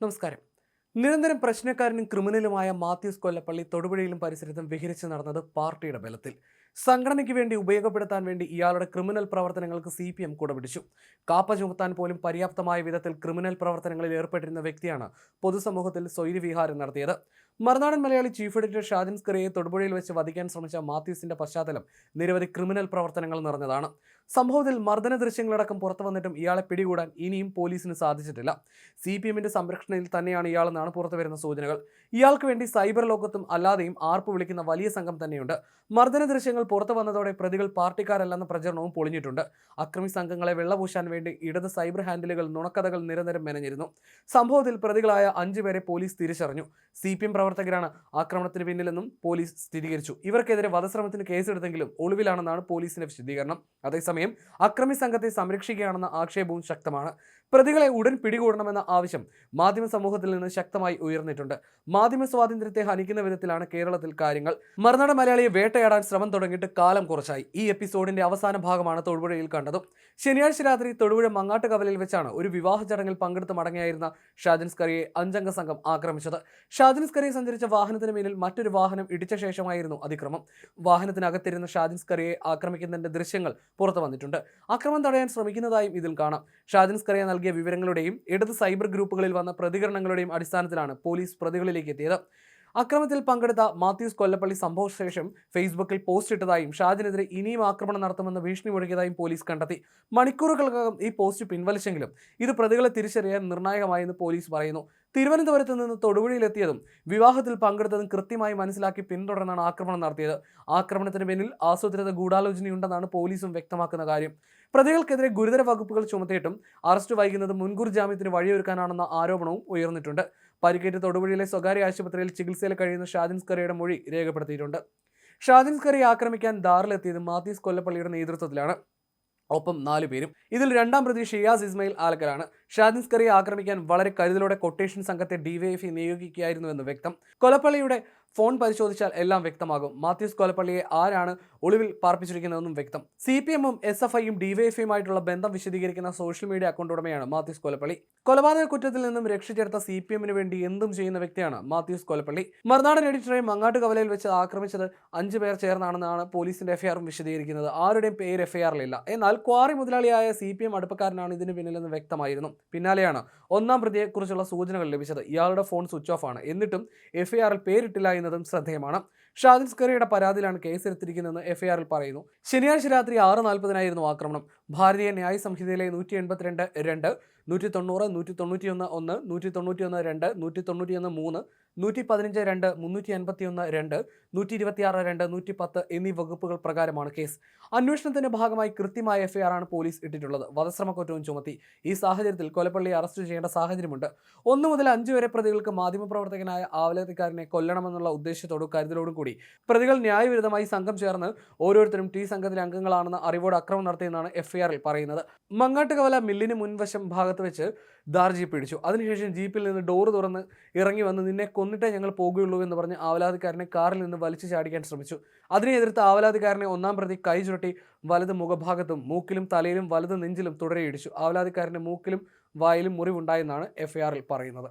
നമസ്കാരം. നിരന്തരം പ്രശ്നക്കാരനും ക്രിമിനലുമായ മാത്യൂസ് കൊല്ലപ്പള്ളി തൊടുപുഴയിലും പരിസരത്തും വിഹരിച്ചു നടന്നത് പാർട്ടിയുടെ ബലത്തിൽ. സംഘടനയ്ക്ക് വേണ്ടി ഉപയോഗപ്പെടുത്താൻ വേണ്ടി ഇയാളുടെ ക്രിമിനൽ പ്രവർത്തനങ്ങൾക്ക് സി പി എം കുടപിടിച്ചു. കാപ്പ ചുമത്താൻ പോലും പര്യാപ്തമായ വിധത്തിൽ ക്രിമിനൽ പ്രവർത്തനങ്ങളിൽ ഏർപ്പെട്ടിരുന്ന വ്യക്തിയാണ് പൊതുസമൂഹത്തിൽ സ്വൈര്യവിഹാരം നടത്തിയത്. മറുനാടൻ മലയാളി ചീഫ് എഡിറ്റർ ഷാജിൻ സ്കറിയെ തൊടുപുഴയിൽ വെച്ച് വധിക്കാൻ ശ്രമിച്ച മാത്യൂസിന്റെ പശ്ചാത്തലം നിരവധി ക്രിമിനൽ പ്രവർത്തനങ്ങൾ നിറഞ്ഞതാണ്. സംഭവത്തിൽ മർദ്ദന ദൃശ്യങ്ങളടക്കം പുറത്തു വന്നിട്ടും ഇയാളെ പിടികൂടാൻ ഇനിയും പോലീസിന് സാധിച്ചിട്ടില്ല. സി പി എമ്മിന്റെ സംരക്ഷണയിൽ തന്നെയാണ് ഇയാളെന്നാണ് പുറത്തുവരുന്ന സൂചനകൾ. ഇയാൾക്ക് വേണ്ടി സൈബർ ലോകത്തും അല്ലാതെയും ആർപ്പ് വിളിക്കുന്ന വലിയ സംഘം തന്നെയുണ്ട്. മർദ്ദന ദൃശ്യങ്ങൾ പുറത്തു വന്നതോടെ പ്രതികൾ പാർട്ടിക്കാരല്ലെന്ന പ്രചരണവും പൊളിഞ്ഞിട്ടുണ്ട്. അക്രമി സംഘങ്ങളെ വെള്ളപൂശാൻ വേണ്ടി ഇടത് സൈബർ ഹാൻഡിലുകൾ നുണക്കഥകൾ നിരന്തരം മെനഞ്ഞിരുന്നു. സംഭവത്തിൽ പ്രതികളായ അഞ്ചുപേരെ പോലീസ് തിരിച്ചറിഞ്ഞു. സി പി എം പ്രവർത്തകരാണ് ആക്രമണത്തിന് പിന്നിലെന്നും പോലീസ് സ്ഥിരീകരിച്ചു. ഇവർക്കെതിരെ വധശ്രമത്തിന് കേസെടുത്തെങ്കിലും ഒളിവിലാണെന്നാണ് പോലീസിന്റെ വിശദീകരണം. അതേസമയം അക്രമി സംഘത്തെ സംരക്ഷിക്കുകയാണെന്ന ആക്ഷേപവും ശക്തമാണ്. പ്രതികളെ ഉടൻ പിടികൂടണമെന്ന ആവശ്യം മാധ്യമ സമൂഹത്തിൽ നിന്ന് ശക്തമായി ഉയർന്നിട്ടുണ്ട്. മാധ്യമ സ്വാതന്ത്ര്യത്തെ ഹനിക്കുന്ന വിധത്തിലാണ് കേരളത്തിൽ കാര്യങ്ങൾ. മറുനാട് മലയാളിയെ വേട്ടയാടാൻ ശ്രമം തുടങ്ങിയിട്ട് കാലം കുറച്ചായി. ഈ എപ്പിസോഡിന്റെ അവസാന ഭാഗമാണ് തൊടുപുഴയിൽ കണ്ടത്. ശനിയാഴ്ച രാത്രി തൊടുപുഴ മങ്ങാട്ട് കവലയിൽ വെച്ചാണ് ഒരു വിവാഹ ചടങ്ങിൽ പങ്കെടുത്ത് മടങ്ങിയായിരുന്ന ഷാജൻസ്കറിയെ അഞ്ചംഗ സംഘം ആക്രമിച്ചത്. ഷാജൻസ്കറിയെ സഞ്ചരിച്ച വാഹനത്തിന് മേലിൽ മറ്റൊരു വാഹനം ഇടിച്ച ശേഷമായിരുന്നു അതിക്രമം. വാഹനത്തിനകത്തിരുന്ന ഷാജൻസ്കറിയെ ആക്രമിക്കുന്നതിന്റെ ദൃശ്യങ്ങൾ പുറത്തു വന്നിട്ടുണ്ട്. അക്രമം തടയാൻ ശ്രമിക്കുന്നതായും ഇതിൽ കാണാം. ഷാജിൻ സ്കറിയ നൽകിയ വിവരങ്ങളുടെയും ഇടത് സൈബർ ഗ്രൂപ്പുകളിൽ വന്ന പ്രതികരണങ്ങളുടെയും അടിസ്ഥാനത്തിലാണ് പോലീസ് പ്രതികളിലേക്ക് എത്തിയത്. അക്രമത്തിൽ പങ്കെടുത്ത മാത്യൂസ് കൊല്ലപ്പള്ളി സംഭവശേഷം ഫേസ്ബുക്കിൽ പോസ്റ്റ് ഇട്ടതായും ഷാജിനെതിരെ ഇനിയും ആക്രമണം നടത്തുമെന്ന് ഭീഷണി മുഴക്കിയതായും പോലീസ് കണ്ടെത്തി. മണിക്കൂറുകൾക്കകം ഈ പോസ്റ്റ് പിൻവലിച്ചെങ്കിലും ഇത് പ്രതികളെ തിരിച്ചറിയാൻ നിർണായകമായെന്ന് പോലീസ് പറയുന്നു. തിരുവനന്തപുരത്ത് നിന്ന് തൊടുപുഴയിലെത്തിയതും വിവാഹത്തിൽ പങ്കെടുത്തതും കൃത്യമായി മനസ്സിലാക്കി പിന്തുടർന്നാണ് ആക്രമണം നടത്തിയത്. ആക്രമണത്തിന് പിന്നിൽ ആസൂത്രിത ഗൂഢാലോചനയുണ്ടെന്നാണ് പോലീസും വ്യക്തമാക്കുന്ന കാര്യം. പ്രതികൾക്കെതിരെ ഗുരുതര വകുപ്പുകൾ ചുമത്തിയിട്ടും അറസ്റ്റ് വൈകുന്നത് മുൻകൂർ ജാമ്യത്തിന് വഴിയൊരുക്കാനാണെന്ന ആരോപണവും ഉയർന്നിട്ടുണ്ട്. പരിക്കേറ്റ് തൊടുപുഴയിലെ സ്വകാര്യ ആശുപത്രിയിൽ ചികിത്സയിൽ കഴിയുന്ന ഷാദിൻസ് കറിയുടെ മൊഴി രേഖപ്പെടുത്തിയിട്ടുണ്ട്. ഷാദിൻസ് കറി ആക്രമിക്കാൻ ദാറിലെത്തിയത് മാത്യൂസ് കൊല്ലപ്പള്ളിയുടെ നേതൃത്വത്തിലാണ്. ഒപ്പം നാല് പേരും. ഇതിൽ രണ്ടാം പ്രതി ഷിയാസ് ഇസ്മയിൽ ആലക്കലാണ്. ഷാദിൻസ്കറിയെ ആക്രമിക്കാൻ വളരെ കരുതലോടെ കൊട്ടേഷൻ സംഘത്തെ ഡിവൈഎഫ്ഐ നിയോഗിക്കുകയായിരുന്നുവെന്ന് വ്യക്തം. കൊലപ്പള്ളിയുടെ ഫോൺ പരിശോധിച്ചാൽ എല്ലാം വ്യക്തമാകും. മാത്യൂസ് കൊലപ്പള്ളിയെ ആരാണ് ഒളിവിൽ പാർപ്പിച്ചിരിക്കുന്നതെന്നും വ്യക്തം. സി പി എമ്മും എസ് എഫ് ഐയും ഡിവൈഎഫ്ഐയുമായിട്ടുള്ള ബന്ധം വിശദീകരിക്കുന്ന സോഷ്യൽ മീഡിയ അക്കൗണ്ട് ഉടമയാണ് മാത്യൂസ് കൊലപ്പള്ളി. കൊലപാതക കുറ്റത്തിൽ നിന്നും രക്ഷിച്ചെടുത്ത സി പി എമ്മിന് വേണ്ടി എന്തും ചെയ്യുന്ന വ്യക്തിയാണ് മാത്യൂസ് കൊലപ്പള്ളി. മറുനാടൻ എഡിറ്ററെ മങ്ങാട്ട് കവലയിൽ വെച്ച് ആക്രമിച്ചത് അഞ്ചു പേർ ചേർന്നാണെന്നാണ് പോലീസിന്റെ എഫ്ഐആറും വിശദീകരിക്കുന്നത്. ആരുടെയും പേര് എഫ്ഐആറിലില്ല എന്നാൽ ക്വാറി മുതലാളിയായ സി പി എം അടുപ്പക്കാരനാണ് ഇതിന് പിന്നിലെന്ന് വ്യക്തമായിരുന്നു. പിന്നാലെയാണ് ഒന്നാം പ്രതിയെക്കുറിച്ചുള്ള സൂചനകൾ ലഭിച്ചത്. ഇയാളുടെ ഫോൺ സ്വിച്ച് ഓഫ് ആണ്. എന്നിട്ടും എഫ്ഐആറിൽ പേരിട്ടില്ല എന്നതും ശ്രദ്ധേയമാണ്. ഷാദിൻ സ്കറിയുടെ പരാതിയിലാണ് കേസെടുത്തിരിക്കുന്നതെന്ന് എഫ്ഐആറിൽ പറയുന്നു. ശനിയാഴ്ച രാത്രി ആറ് നാൽപ്പതിനായിരുന്നു ആക്രമണം. ഭാരതീയ ന്യായ സംഹിതയിലെ നൂറ്റി എൺപത്തിരണ്ട് രണ്ട് നൂറ്റി തൊണ്ണൂറ് നൂറ്റി തൊണ്ണൂറ്റിയൊന്ന് ഒന്ന് നൂറ്റി തൊണ്ണൂറ്റിയൊന്ന് രണ്ട് നൂറ്റി തൊണ്ണൂറ്റിയൊന്ന് മൂന്ന് നൂറ്റി പതിനഞ്ച് രണ്ട് മുന്നൂറ്റി അൻപത്തിയൊന്ന് രണ്ട് നൂറ്റി ഇരുപത്തിയാറ് രണ്ട് നൂറ്റി പത്ത് എന്നീ വകുപ്പുകൾ പ്രകാരമാണ് കേസ്. അന്വേഷണത്തിന്റെ ഭാഗമായി കൃത്യമായ എഫ്ഐആർ ആണ് പോലീസ് ഇട്ടിട്ടുള്ളത്. വധശ്രമക്കുറ്റവും ചുമത്തി. ഈ സാഹചര്യത്തിൽ കൊലപ്പള്ളി അറസ്റ്റ് ചെയ്യേണ്ട സാഹചര്യമുണ്ട്. ഒന്നു മുതൽ അഞ്ച് വരെ പ്രതികൾക്ക് മാധ്യമപ്രവർത്തകനായ ആവലത്തിക്കാരനെ കൊല്ലണമെന്നുള്ള ഉദ്ദേശത്തോടും കരുതലോടും കൂടി പ്രതികൾ ന്യായവിരുദ്ധമായി സംഘം ചേർന്ന് ഓരോരുത്തരും ടി സംഘത്തിലെ അംഗങ്ങളാണെന്ന് അറിവോട് അക്രമം നടത്തിയെന്നാണ് എഫ്ഐആറിൽ പറയുന്നത്. മങ്ങാട്ടുകവല മില്ലിന് മുൻവശം ഭാഗത്ത് വെച്ച് ദാർജി പിടിച്ചു. അതിനുശേഷം ജീപ്പിൽ നിന്ന് ഡോറ് തുറന്ന് ഇറങ്ങി വന്ന് നിന്നെ കൊന്നിട്ടേ ഞങ്ങൾ പോകുകയുള്ളൂ എന്ന് പറഞ്ഞ് ആവലാതിക്കാരനെ കാറിൽ നിന്ന് വലിച്ചു ചാടിക്കാൻ ശ്രമിച്ചു. അതിനെ എതിർത്ത് ആവലാതിക്കാരനെ ഒന്നാം പ്രതി കൈ ചുരുട്ടി വലത് മുഖഭാഗത്തും മൂക്കിലും തലയിലും വലത് നെഞ്ചിലും തുടരെയിടിച്ചു ആവലാതിക്കാരന്റെ മൂക്കിലും വായിലും മുറിവുണ്ടായെന്നാണ് എഫ്ഐആറിൽ പറയുന്നത്.